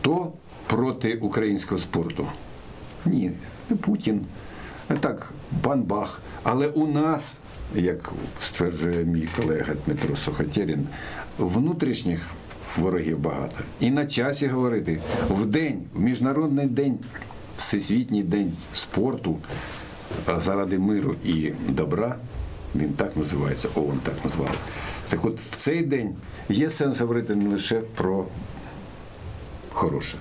Хто проти українського спорту? Ні, не Путін, так, пан Бах. Але у нас, як стверджує мій колега Дмитро Сухотєрін, внутрішніх ворогів багато. І на часі говорити в день, в міжнародний день, всесвітній день спорту заради миру і добра. Він так називається, ООН так назвав. Так от в цей день є сенс говорити не лише про хороше.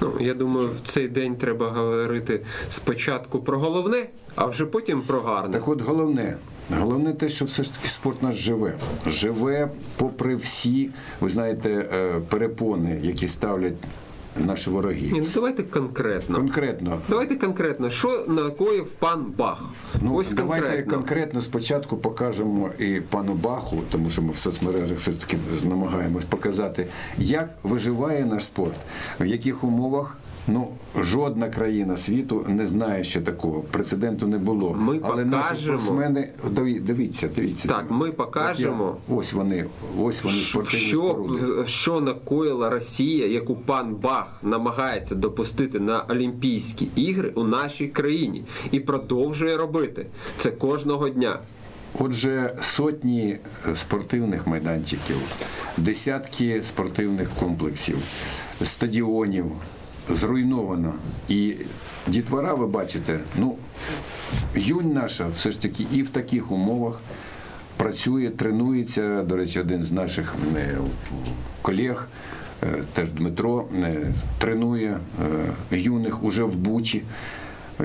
Ну, я думаю, в цей день треба говорити спочатку про головне, а вже потім про гарне. Так от головне, головне те, що все ж таки спорт наш живе. Живе попри всі, ви знаєте, е, перепони, які ставлять наші вороги. Ні, ну давайте конкретно. Конкретно. Давайте конкретно, що накоїв пан Бах? Ну, Ось давайте конкретно. конкретно спочатку покажемо і пану Баху, тому що ми в соцмережах все ж таки намагаємось показати, як виживає наш спорт, в яких умовах. Ну, жодна країна світу не знає, що такого. Прецеденту не було. Ми Але наші покажемо. спортсмени, Диві- дивіться, дивіться. Так, ми покажемо. я- Ось вони, ось вони спортивні Що, споруди. що накоїла Росія, яку пан Бах намагається допустити на Олімпійські ігри у нашій країні і продовжує робити це кожного дня. Отже, сотні спортивних майданчиків, десятки спортивних комплексів, стадіонів зруйновано. І дітвора, ви бачите, ну, юнь наша все ж таки і в таких умовах працює, тренується. До речі, один з наших е, колег, е, теж Дмитро, е, тренує юних уже в Бучі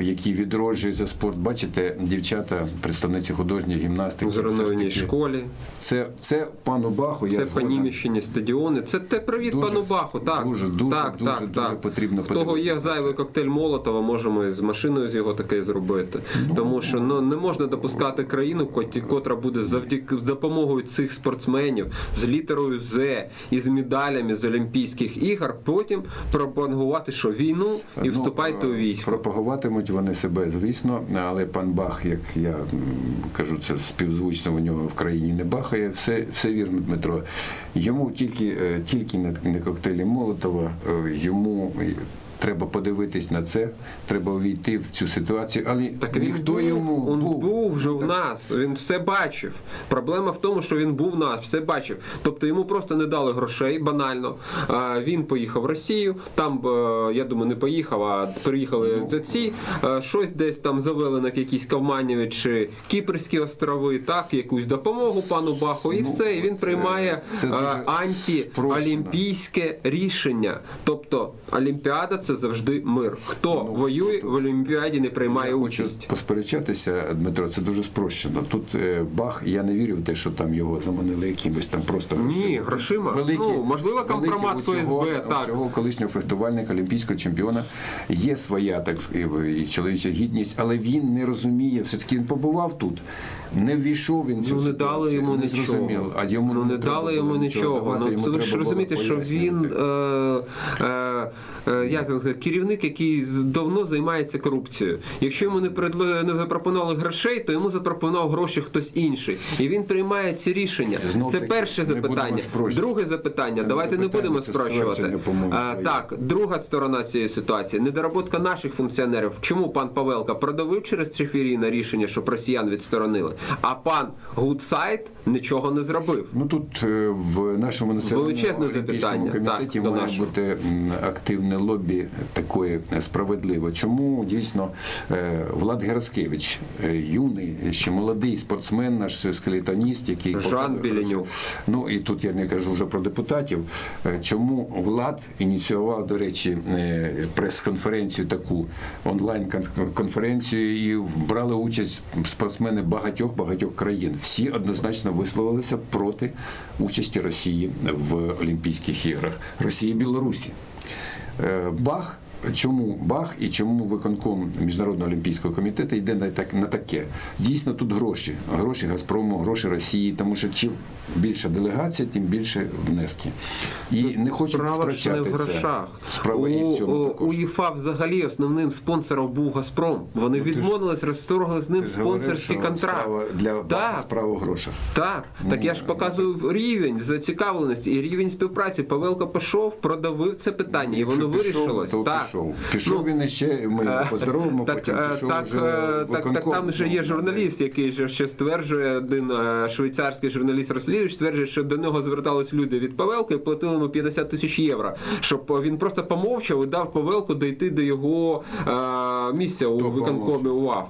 які відроджується спорт. Бачите, дівчата, представниці художньої гімнастики. Таки- школі. Це, це пану Баху. Це я поніміщені стадіони. Це те привіт Дуже, пану Баху. Так, дуже, дуже, так, дуже, так, дуже так. потрібно того є зайвий коктейль Молотова, можемо і з машиною з його таке зробити. Тому що ну не можна допускати країну, котра буде завдяки з допомогою цих спортсменів з літерою З і з медалями з Олімпійських ігор. Потім пропагувати, що війну і Ну, вступайте у е, військо. Пропагуватимуть вони себе, звісно, але пан Бах, як я кажу, це співзвучно у нього в країні не бахає. Все, все вірно, Дмитро. Йому тільки, е, тільки не, не коктейлі Молотова, е, йому треба подивитись на це, треба увійти в цю ситуацію, але Так він ніхто був, йому він був вже в нас. Він все бачив. Проблема в тому, що він був в нас, все бачив. Тобто йому просто не дали грошей банально. Він поїхав в Росію. Там е, я думаю, не поїхав, а приїхали Ну. ці е, щось десь там завели на якісь Кавманєві чи Кіпрські острови, так якусь допомогу пану Баху, і все. І він приймає Ну, це е, дуже антиолімпійське рішення. Тобто Олімпіада це завжди мир. Хто воює в Олімпіаді, не приймає Ну, Я хочу участь. посперечатися, Дмитро, це дуже спрощено. Тут е, Бах, я не вірю в те, що там його заманили якимось там просто Ні, грошима. Ну, можливо, компромат великі ФСБ, так. цього колишнього фехтувальника, олімпійського чемпіона є своя так і чоловіча гідність, але він не розуміє. Все таки він побував тут, не ввійшов він цю Ну не дали йому не нічого. А йому ну не дали йому нічого. давати, Ну це ви ж розумієте, що він е, е, е, як вам сказати, керівник, який з- давно займається корупцією. Якщо йому не предло- не запропонували грошей, то йому запропонував гроші хтось інший, і він приймає ці рішення. Це перше запитання. Друге запитання. Давайте не будемо спрощувати. А, так, друга сторона цієї ситуації недоработка наших функціонерів. Чому пан Павелка продавив через Чефіріна рішення, щоб росіян відсторонили, а пан Гудсайд нічого не зробив. Ну тут е, в нашому національному олімпійському запитання, комітеті так, має нашого. бути активне лобі такої справедливо. Чому дійсно е, Влад Гераскевич, е, юний, ще молодий спортсмен, наш скелетоніст, який Жан показує Ну і тут я не кажу вже про депутатів. Чому Влад ініціював, до речі, прес-конференцію таку онлайн-конференцію і брали участь спортсмени багатьох багатьох країн. Всі однозначно висловилися проти участі Росії в Олімпійських іграх Росії і Білорусі. Е, Бах чому Бах і чому виконком Міжнародного олімпійського комітету йде на, так, на таке? Дійсно, тут гроші. Гроші Газпрому, гроші Росії, тому що чим більша делегація, тим більше внески. І не хочуть Справа ж не втрачати в це. грошах. Справа і в у, цьому у, також. УЄФА взагалі основним спонсором був Газпром. Вони відмовились, розторгли з ним говорив, спонсорський контракт. Справа для Баха Так. справа в грошах. Так, так я ж показую рівень зацікавленості і рівень співпраці. Павелко пішов, продавив це питання, і воно пішов, вирішилось. так. Пішов, пішов Ну, він ще, ми Е, поздоровимо, так, потім е, пішов так, вже е, так, так, там же є Ну, журналіст, який же ще стверджує, один швейцарський журналіст розслідувач стверджує, що до нього звертались люди від Павелка і платили йому 50 тисяч євро, щоб він просто помовчав і дав Павелку дійти до його місця у виконкомі УАФ.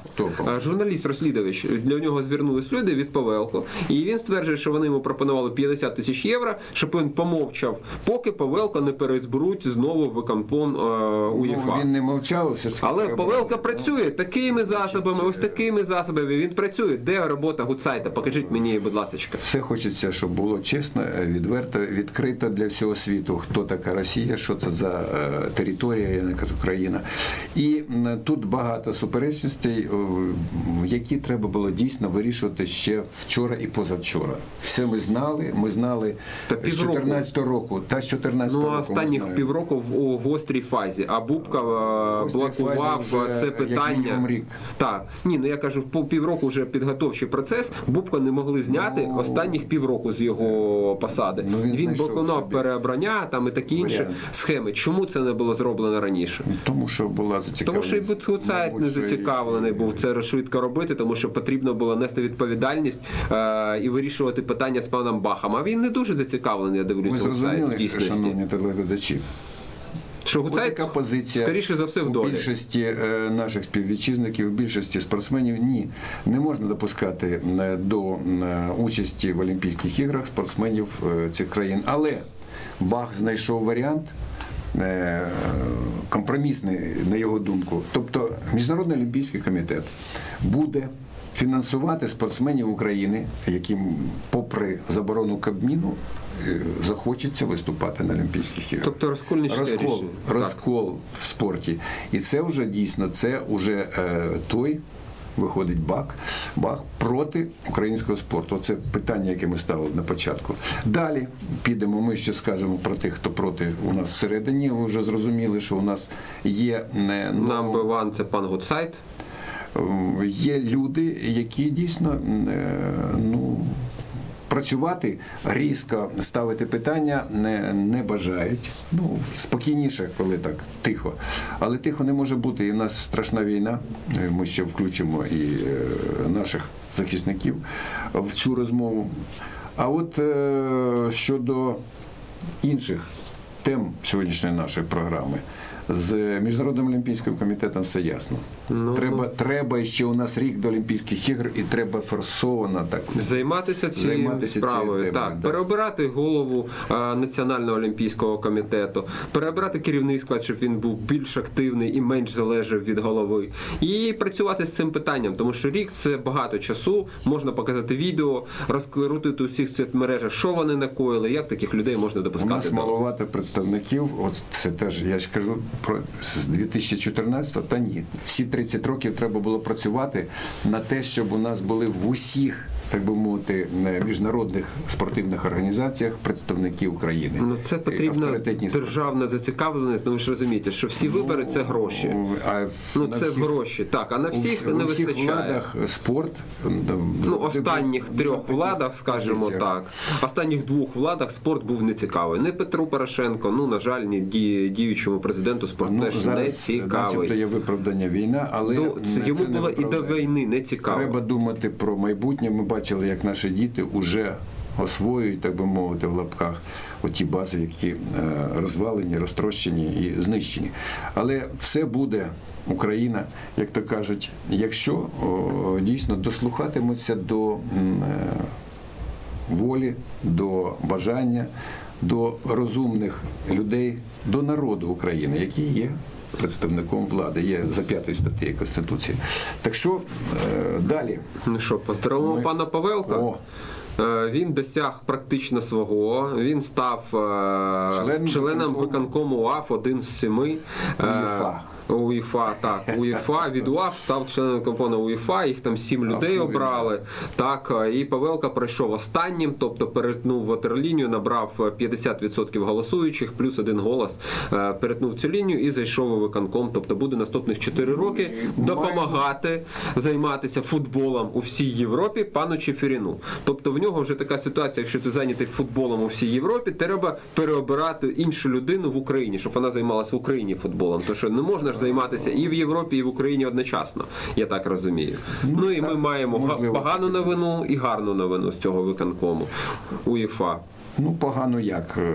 Журналіст розслідувач для нього звернулись люди від Павелко, і він стверджує, що вони йому пропонували 50 тисяч євро, щоб він помовчав, поки Павелко не перезберуть знову виконком УЄФА. Ну, він не мовчав, все ж таки Але треба- Павелка працює такими засобами, ось такими засобами. Він працює. Де робота Гуцайта? Покажіть мені, будь ласка. Все хочеться, щоб було чесно, е, відверто, відкрито для всього світу, хто така Росія, що це за е, територія, я не кажу країна. І м, тут багато суперечностей, о, які треба було дійсно вирішувати ще вчора і позавчора. Все ми знали. Ми знали Та з півроку. 14 року. Та з 14 Ну року. ми останніх знаємо. півроку в у гострій фазі. А Бубка блокував це питання. Так, ні, ну я кажу, по півроку вже підготовчий процес. Бубка не могли зняти останніх півроку з його посади. Ну, він він блокував переобрання там і такі інші схеми. Чому це не було зроблено раніше? Тому що була Тому зацікавленість. що і Буцгуцайт не зацікавлений був це швидко робити, тому що потрібно було нести відповідальність е, і вирішувати питання з паном Бахом. А він не дуже зацікавлений, я дивлюся, в дійсності. шановні телеглядачі, Що Ось Гуцайт, така позиція скоріше за все, в у долі. більшості е, наших співвітчизників, у більшості спортсменів. Ні, не можна допускати е, до е, участі в Олімпійських іграх спортсменів е, цих країн. Але Бах знайшов варіант. Компромісний, на його думку. Тобто Міжнародний олімпійський комітет буде фінансувати спортсменів України, яким, попри заборону Кабміну, е, захочеться виступати на Олімпійських іграх Тобто розкольничне розкол, рішення. Так. розкол в спорті. І це вже дійсно це вже е, той. Виходить бак, бак проти українського спорту. Це питання, яке ми ставили на початку. Далі підемо. Ми ще скажемо про тих, хто проти у нас всередині. Ви вже зрозуміли, що у нас є не ну, one – це пан Гуцайт. Є люди, які дійсно е, ну, працювати різко ставити питання не, не бажають. Ну, спокійніше, коли так тихо. Але тихо не може бути. І в нас страшна війна. Е, Ми ще включимо і е, наших захисників в цю розмову. А от щодо інших тем сьогоднішньої нашої програми. З міжнародним олімпійським комітетом все ясно. Ну, треба, треба ще у нас рік до Олімпійських ігор, і треба форсовано так. Займатися цією Займатися цією справою, темою, так да. переобирати голову е, Національного олімпійського комітету, переобирати керівний склад, щоб він був більш активний і менш залежав від голови, і працювати з цим питанням, тому що рік це багато часу. Можна показати відео, розкрутити у всіх соцмережах, що вони накоїли, як таких людей можна У допускати. нас до- маловато представників. От це теж я ж кажу з 2014 та ні. Всі 30 років треба було працювати на те, щоб у нас були в усіх, так би мовити, не, міжнародних спортивних організаціях представники України. Ну це потрібна державна зацікавленість. Ну ви ж розумієте, що всі вибори це гроші. А Ну це всіх- гроші. Так, а на всіх вс- не у всіх вистачає. владах спорт Ну, останніх був трьох владах, скажімо так, останніх двох владах спорт був нецікавий. Не Петру Порошенко, ну на жаль, ні ді- діючому президенту спорт Ну, теж не зараз, начебто, цікавий. є виправдання війна, але Ну, це не- йому це було і до війни не цікаво. Треба думати про майбутнє. Ми бачили, як наші діти вже освоюють, так би мовити, в лапках оті бази, які е, розвалені, розтрощені і знищені. Але все буде Україна, як то кажуть, якщо дійсно дослухатимуться до е, волі, до бажання, до розумних людей, до народу України, який є представником влади, є за п'ятою статтею Конституції. Так що е, далі. Ну що, поздоровимо пана Павелка? О, Е, Він досяг практично свого. Він став Член Членом виконкому. АФ один з семи. Е, УЄФА. УЄФА, так, УЄФА від УАФ став членом виконкому УЄФА, їх там сім людей обрали. Так, і Павелка пройшов останнім, тобто перетнув ватерлінію, набрав е, 50% голосуючих, плюс один голос е, перетнув цю лінію і зайшов у виконком. Тобто буде наступних 4 роки допомагати займатися футболом у всій Європі пану Чеферіну. Тобто в нього вже така ситуація, якщо ти зайнятий футболом у всій Європі, треба переобирати іншу людину в Україні, щоб вона займалася в Україні футболом. Тому що не можна ж займатися і в Європі, і в Україні одночасно. Я так розумію. Ну, і ми маємо можливо. погану новину і гарну новину з цього виконкому УЄФА. Ну, погано як. Е,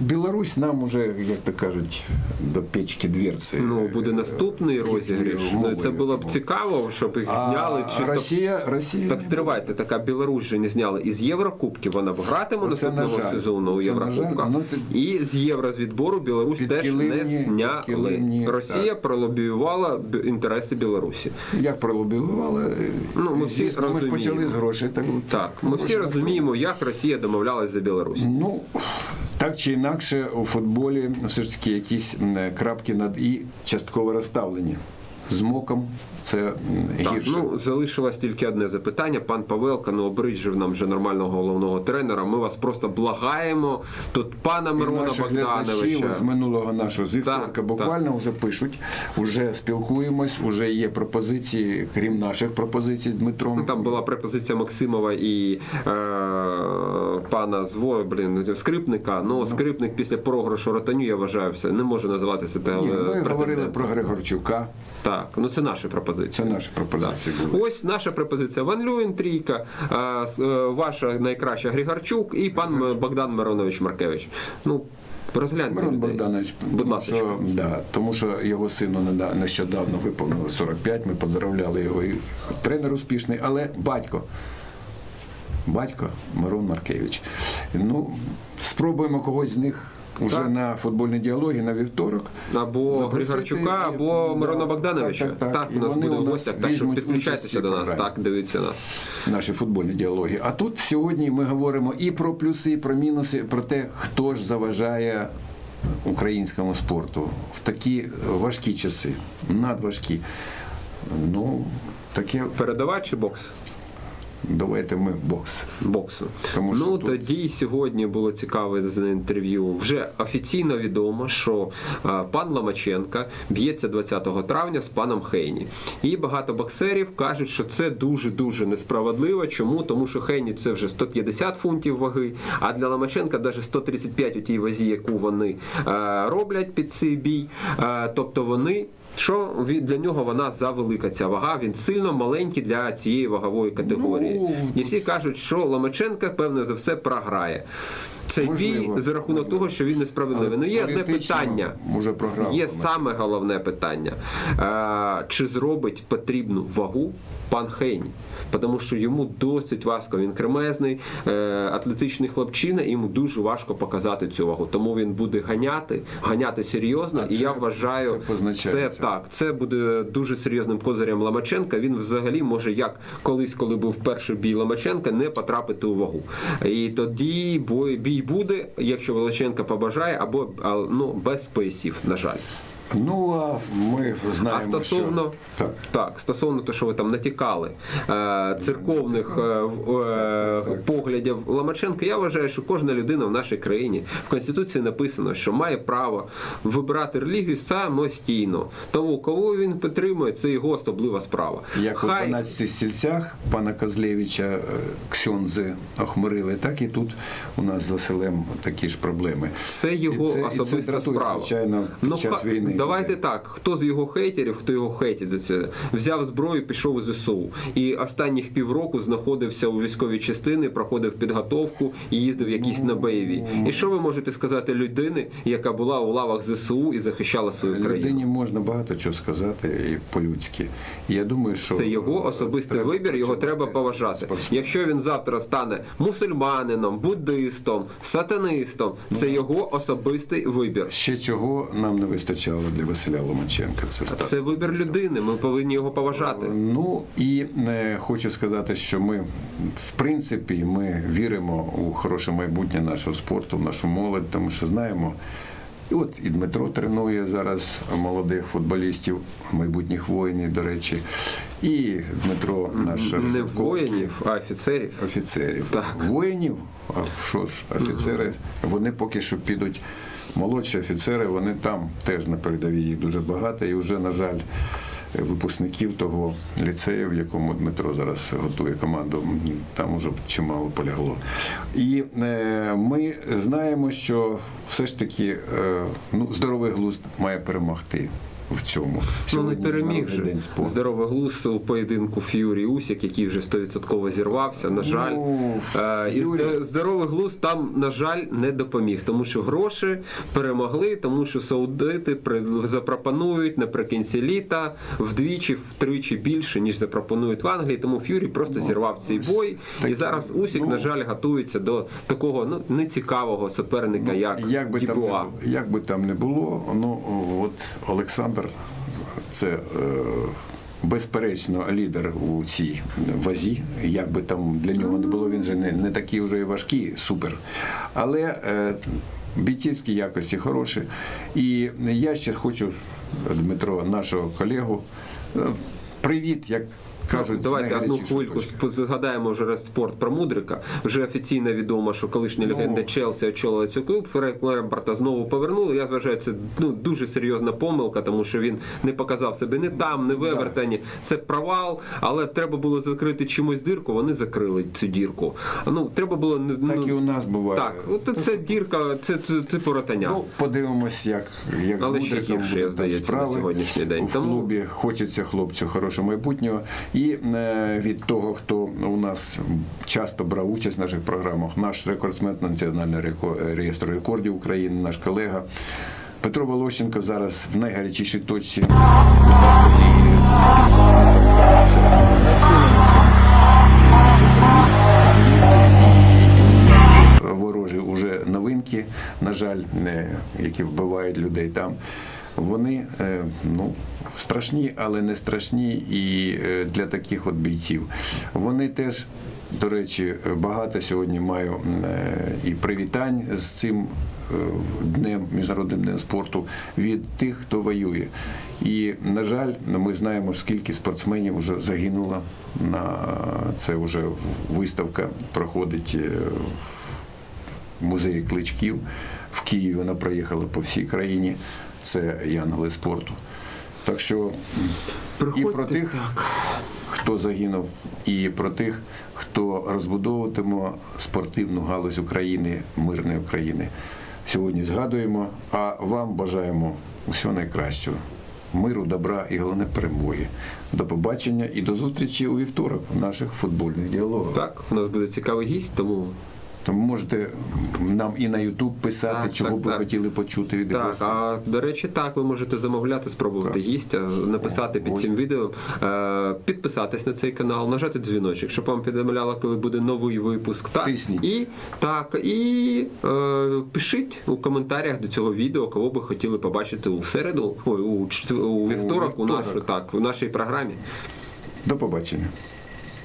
Білорусь нам уже, як то кажуть, до печки дверці. Ну буде наступний розіграш. Ну, це було б цікаво, щоб їх А зняли чисто. Росія, Росія. Так стривайте, така Білорусь же не зняли із Єврокубків. Вона б гратиме наступного на сезону у Єврокубках. ну, ти- І з євро з відбору Білорусь теж не зняли. підкилимні, Росія пролобіювала б- інтереси Білорусі. Як пролобілували, Ну, ми всі ми ж почали з грошей. Так, Так, ми всі розуміємо, як Росія домовлялась за Білорусь. Ну, так чи інакше, у футболі все ж таки якісь крапки над і частково розставлення. З моком це Так, гірше. ну залишилось тільки одне запитання. Пан Павелка ну обриджив нам вже нормального головного тренера. Ми вас просто благаємо. Тут пана Мирона Богдановича. з минулого нашого з вівторка Так, буквально вже пишуть, вже спілкуємось, вже є пропозиції, крім наших пропозицій з Дмитром. Ну, Там була пропозиція Максимова і е, пана Зво, блін, скрипника. Ну, скрипник після програшу ротаню, я вважаю, все не може називатися Ні, ми говорили про Григорчука. Так, ну це наші пропозиції. Це наші пропозиції були. Ось наша пропозиція. Ван Люєн, трійка, а, с- е, ваша найкраща Григорчук і пан Богдан Миронович Маркевич. Ну, розгляньте Мирон людей. Богданович, Будь ласка. що, да, тому що його сину неда- нещодавно виповнило 45, ми поздравляли його і тренер успішний, але батько. Батько Мирон Маркевич. Ну, спробуємо когось з них уже Так. на футбольній діалогі на вівторок. Або Запросити, Григорчука, або да, Мирона Богдановича. так, так, так. у нас вони буде у в нас гостях, так що візьмуть підключайтеся участь в до нас. програмі. Так, дивіться нас. наші футбольні діалоги. А тут сьогодні ми говоримо і про плюси, і про мінуси, про те, хто ж заважає українському спорту в такі важкі часи, надважкі. Ну, таке, Передавач чи бокс? Давайте ми бокс. боксу. Тому що ну тут- тоді сьогодні було цікаве з інтерв'ю. Вже офіційно відомо, що а, пан Ломаченка б'ється 20 травня з паном Хейні. І багато боксерів кажуть, що це дуже дуже несправедливо. Чому? Тому що Хейні це вже 150 фунтів ваги, а для Ломаченка навіть 135 у тій вазі, яку вони е, роблять під цей бій. Е, тобто вони. Що для нього вона завелика ця вага? Він сильно маленький для цієї вагової категорії. І всі кажуть, що Ломаченка, певне за все, програє. Цей бій за рахунок того, що він несправедливий. Ну є одне питання. може програв Є саме головне питання. Е, чи зробить потрібну вагу пан Хейні? Тому що йому досить важко. Він кремезний, е, атлетичний хлопчина, і йому дуже важко показати цю вагу. Тому він буде ганяти, ганяти серйозно. А і це- я вважаю, це позначається. так, це буде дуже серйозним козирем Ломаченка. Він взагалі може, як колись, коли був перший бій Ломаченка, не потрапити у вагу. І тоді бій буде, якщо Волоченка побажає, або ну, без поясів, на жаль. Ну, а ми знаємо, А стосовно що... Так. так, стосовно того, що ви там натякали е, церковних е, е, поглядів Ломаченка, я вважаю, що кожна людина в нашій країні в конституції написано, що має право вибирати релігію самостійно. Тому кого він підтримує, це його особлива справа. Як у 12 стільцях пана Козлевича е, ксьонзи охмурили, так і тут у нас з Василем такі ж проблеми. Це його І це- і це особиста дратує, справа. звичайно, під ну, час війни. Давайте так. Хто з його хейтерів, хто його хейтить за це, взяв зброю, пішов у ЗСУ. І останніх півроку знаходився у військовій частині, проходив підготовку і їздив якісь на бойові. І що ви можете сказати людини, яка була у лавах ЗСУ і захищала свою країну? Людині можна багато чого сказати і по-людськи. Я думаю, що Це його особистий треба вибір, його треба поважати. Якщо він завтра стане мусульманином, буддистом, сатанистом, це його особистий вибір. Ще чого нам не вистачало для Василя Ломаченка. Це. Це вибір людини. Ми повинні його поважати. Ну і е, хочу сказати, що ми, в принципі, ми віримо у хороше майбутнє нашого спорту, в нашу молодь, тому що знаємо. І от і Дмитро тренує зараз молодих футболістів, майбутніх воїнів, до речі. І Дмитро наш Не воїнів, а офіцерів. офіцерів. Так. Воїнів, а що ж, офіцери, вони поки що підуть. Молодші офіцери, вони там теж на передовій їх дуже багато. І вже, на жаль, випускників того ліцею, в якому Дмитро зараз готує команду, там вже чимало полягло. І е, ми знаємо, що все ж таки е, ну, здоровий глузд має перемогти в цьому. Ну, не переміг же здоровий глузд у поєдинку Ф'юрі Усік, який вже 100% зірвався. На жаль, Ну, Е, і здоровий глузд там, на жаль, не допоміг, тому що гроші перемогли, тому що саудити запропонують наприкінці літа вдвічі, втричі більше, ніж запропонують в Англії. Тому Ф'юрі просто зірвав цей бой. І зараз Усік, ну, на жаль, готується до такого ну нецікавого суперника, як, як би, там не, як би там не було, ну от Олександр це е, безперечно лідер у цій вазі. Як би там для нього не було, він же не, не такий вже важкий, супер. Але е, бійцівські якості хороші. І я ще хочу, Дмитро, нашого колегу, е, привіт, як кажуть, Давайте одну хвильку згадаємо вже раз спорт про Мудрика. Вже офіційно відомо, що колишня легенда Челсі очолила цю клуб. Френк Лембарта знову повернули. Я вважаю, це ну дуже серйозна помилка, тому що він не показав себе не там, не в Евертоні. Це провал, але треба було закрити чимось дірку. Вони закрили цю дірку. Ну треба було не Так і у нас буває. так. От це дірка, це, це ротаня. Ну, подивимось, як, як Але ще гірше, здається, там на сьогоднішній день. В Тому- клубі хочеться хлопцю хорошого майбутнього. І е, від того, хто у нас часто брав участь в наших програмах, наш рекордсмен Національного реєстру рекордів України, наш колега. Петро Волощенко зараз в найгарячішій точці. Ворожі уже новинки, на жаль, не, які вбивають людей там. Вони е, ну, страшні, але не страшні і е, для таких от бійців. Вони теж, до речі, багато сьогодні маю е, і привітань з цим днем, міжнародним днем спорту від тих, хто воює. І, на жаль, ми знаємо, скільки спортсменів вже загинуло. На це вже виставка проходить в музеї кличків. В Києві вона проїхала по всій країні. Це янголи спорту. Так що м, і про тих, хто загинув, і про тих, хто розбудовуватиме спортивну галузь України, мирної України. Сьогодні згадуємо, а вам бажаємо усього найкращого. Миру, добра і головне перемоги. До побачення і до зустрічі у вівторок в наших футбольних діалогах. Так, у нас буде цікавий гість, тому Тому можете нам і на YouTube писати, Так, чого так, б ви так. хотіли почути від Так, гостя. а до речі, так, ви можете замовляти, спробувати гістя, написати під ось. цим відео, е, підписатись на цей канал, нажати дзвіночок, щоб вам повідомляло, коли буде новий випуск. Так, Тисніть. і так, і е, пишіть у коментарях до цього відео, кого би хотіли побачити у середу, ой, у, у вівторок, у, вівторок. нашу, так, у нашій програмі. До побачення.